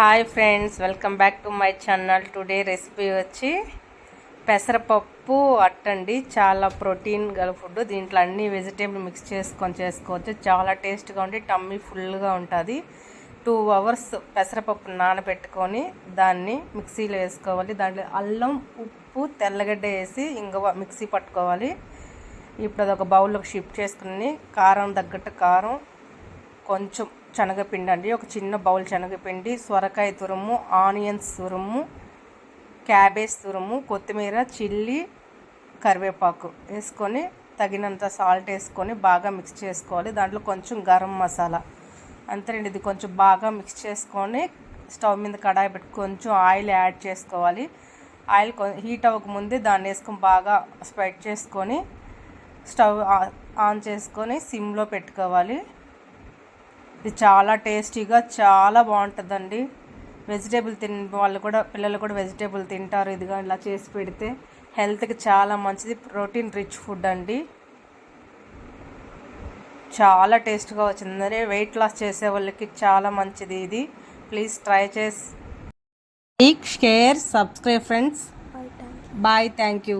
Hi friends welcome back to my channel. Today recipe వచ్చి పెసరపప్పు అట్టండి. చాలా ప్రోటీన్ గల ఫుడ్. దీంట్లో అన్ని వెజిటేబుల్ మిక్స్ చేసుకొని చేసుకోవచ్చు. చాలా టేస్ట్గా ఉండి టమ్మీ ఫుల్గా ఉంటుంది. టూ అవర్స్ పెసరపప్పు నానబెట్టుకొని దాన్ని మిక్సీలో వేసుకోవాలి. దాంట్లో అల్లం ఉప్పు తెల్లగడ్డ వేసి ఇంగ మిక్సీ పట్టుకోవాలి. ఇప్పుడు అది ఒక బౌల్లోకి షిఫ్ట్ చేసుకుని కారం తగ్గట్టు కారం కొంచెం శనగపిండి అండి ఒక చిన్న బౌల్ శనగపిండి సొరకాయ తురుము ఆనియన్స్ తురుము క్యాబేజ్ తురుము కొత్తిమీర చిల్లీ కరివేపాకు వేసుకొని తగినంత సాల్ట్ వేసుకొని బాగా మిక్స్ చేసుకోవాలి. దాంట్లో కొంచెం గరం మసాలా అంతేనండి ఇది కొంచెం బాగా మిక్స్ చేసుకొని స్టవ్ మీద కడాయి పెట్టి కొంచెం ఆయిల్ యాడ్ చేసుకోవాలి. ఆయిల్ హీట్ అవ్వకముందే దాన్ని వేసుకొని బాగా స్ప్రెడ్ చేసుకొని స్టవ్ ఆన్ చేసుకొని సిమ్లో పెట్టుకోవాలి. ఇది చాలా టేస్టీగా చాలా బాగుంటుందండి. వెజిటేబుల్ తిన వాళ్ళు కూడా పిల్లలు కూడా వెజిటేబుల్ తింటారు ఇదిగా ఇలా చేసి పెడితే. హెల్త్కి చాలా మంచిది ప్రోటీన్ రిచ్ ఫుడ్ అండి. చాలా టేస్ట్గా వచ్చిందని వెయిట్ లాస్ చేసే వాళ్ళకి చాలా మంచిది ఇది. ప్లీజ్ ట్రై చేసి like share subscribe friends bye thank you